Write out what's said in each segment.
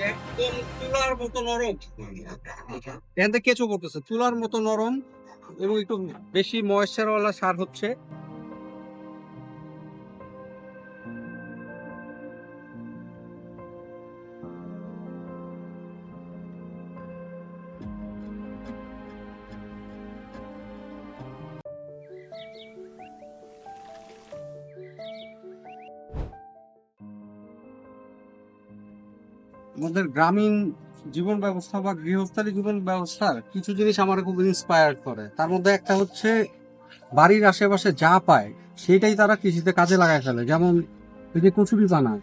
একদম তুলার মতো নরম। এখান থেকে কেঁচো করতেছে। তুলার মতো নরম এবং একটু বেশি ময়েশ্চারওয়ালা সার হচ্ছে। আমাদের গ্রামীণ জীবন ব্যবস্থা বা গৃহস্থালী জীবন ব্যবস্থার কিছু জিনিস আমার খুব ইন্সপায়ার করে। তার মধ্যে একটা হচ্ছে বাড়ির আশেপাশে যা পায়, সেটাই তারা কৃষিতে কাজে লাগায় ফেলে। যেমন এই যে কচুরি বানায়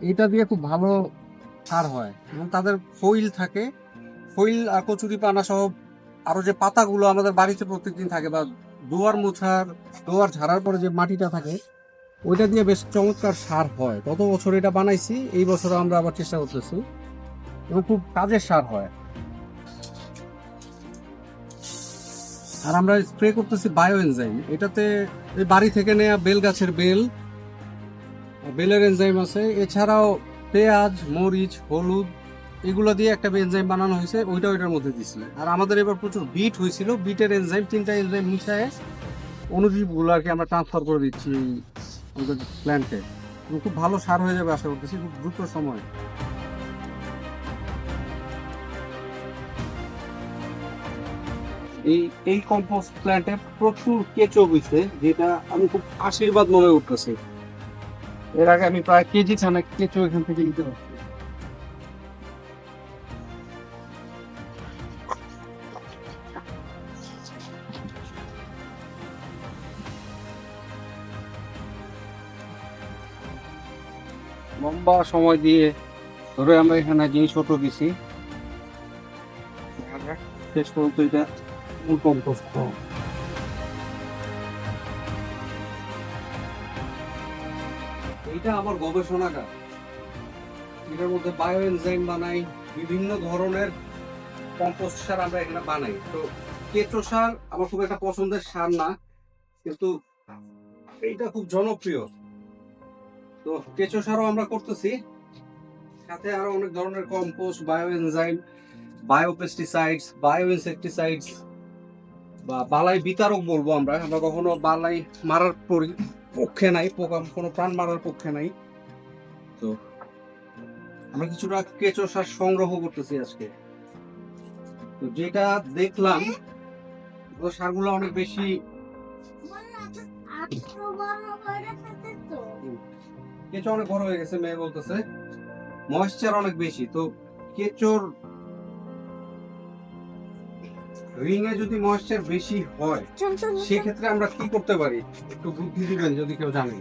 এটা দিয়ে খুব ভালো সার হয়। এবং তাদের ফইল থাকে। ফইল আর কচুরি পানা সহ আরও যে পাতাগুলো আমাদের বাড়িতে প্রত্যেকদিন থাকে বা দুয়ার মোছার, দুয়ার ঝাড়ার পরে যে মাটিটা থাকে ওইটা দিয়ে বেশ চমৎকার সার হয়। গত বছর এটা বানাইছি, এই বছর আমরা আবার চেষ্টা করতেছি। এবং খুব কাজের সার হয়। আর আমরা স্প্রে করতেছি বায়ো এনজাইম এটাতে বাড়ি থেকে নেওয়া বেল গাছের বেল বেলের এনজাইম আছে। এছাড়াও পেঁয়াজ, মরিচ, হলুদ, এগুলো দিয়ে একটা এনজাইম বানানো হয়েছে ওইটা ওইটার মধ্যে দিছিল আর আমাদের এবার প্রচুর বিট হয়েছিল। বিটের এনজাইম তিনটা এনজাইম মিশায় অনুজীবগুলো আর কি আমরা ট্রান্সফার করে দিচ্ছি প্ল্যান্টে খুব ভালো সার হয়ে যাবে আশা করতেছি, খুব দ্রুত সময়। এই এই কম্পোস্ট প্ল্যান্টে প্রচুর কেঁচো হয়েছে যেটা আমি খুব আশীর্বাদ মনে উঠতেছি। এর আগে আমি প্রায় কেজি ছানা কেঁচো এখান থেকে নিতে পারছি লম্বা সময় দিয়ে ধরে আমরা এখানে জিনিসপত্র দিছি। শেষ পর্যন্ত এটা মূল এইটা আমার গবেষণাগার। এটার মধ্যে বায়ো এনজাইম বানাই, বিভিন্ন ধরনের কম্পোস্ট সার আমরা এখানে বানাই। তো কেঁচো সার আমার খুব একটা পছন্দের সার না, কিন্তু এইটা খুব জনপ্রিয়। তো কেঁচো সারও আমরা করতেছি। সাথে আরও অনেক ধরনের compost bio enzyme bio pesticides bio insecticides বা বালাই বিতারক বলব আমরা। আমরা কখনো বালাই মারার পক্ষে নাই, পোকা, কোনো প্রাণ মারার পক্ষে নাই। তো আমরা কিছুটা কেঁচো সার সংগ্রহ করতেছি আজকে। তো যেটা দেখলাম সারগুলো অনেক বেশি কেঁচো অনেক বড় হয়ে গেছে মেয়ে বলতেছে। ময়েশ্চার অনেক বেশি তো কেঁচোর রিং এ যদি ময়েশ্চার বেশি হয় সেক্ষেত্রে আমরা কি করতে পারি? একটু বুদ্ধি দিবেন যদি কেউ জানেন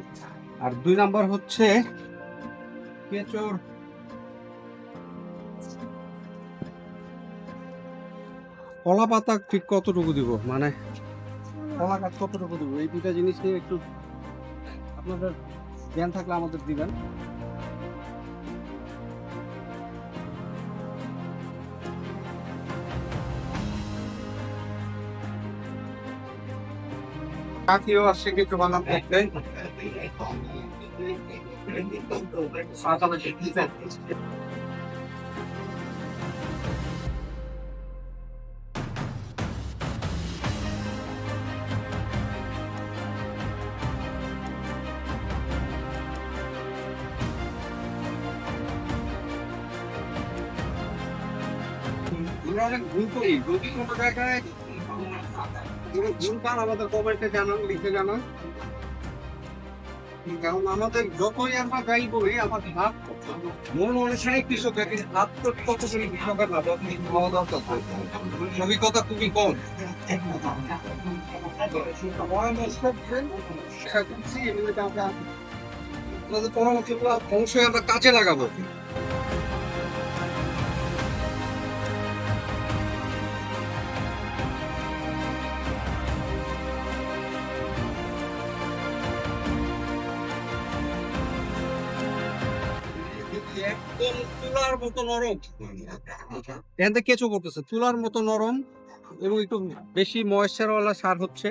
আর দুই নাম্বার হচ্ছে কেঁচোর কলা পাতা ঠিক কতটুকু দিব? মানে কলা গাছ কতটুকু দিব? এই দুটা জিনিস নিয়ে একটু আপনাদের জ্ঞান থাকলে আমাদের দিবেন। কাকিও আসছে কিছু আমরা অনেক যদি কোনো জায়গায় ভুল পান আমাদের কমেন্টে জানান, লিখে জানান। কারণ আমাদের যতই আমরা করি আমার ভাব মন অনুসারে কৃষকের হাত তো কত করে কৃষকের আপনি খাওয়া দাওয়া করতে অভিজ্ঞতা খুবই কম পরামর্শগুলো আমরা কাজে লাগাবো। তুলার মতো নরম। এখান কেঁচো করতেছে। তুলার মতো নরম এবং একটু বেশি ময়েশ্চারওয়ালা সার হচ্ছে।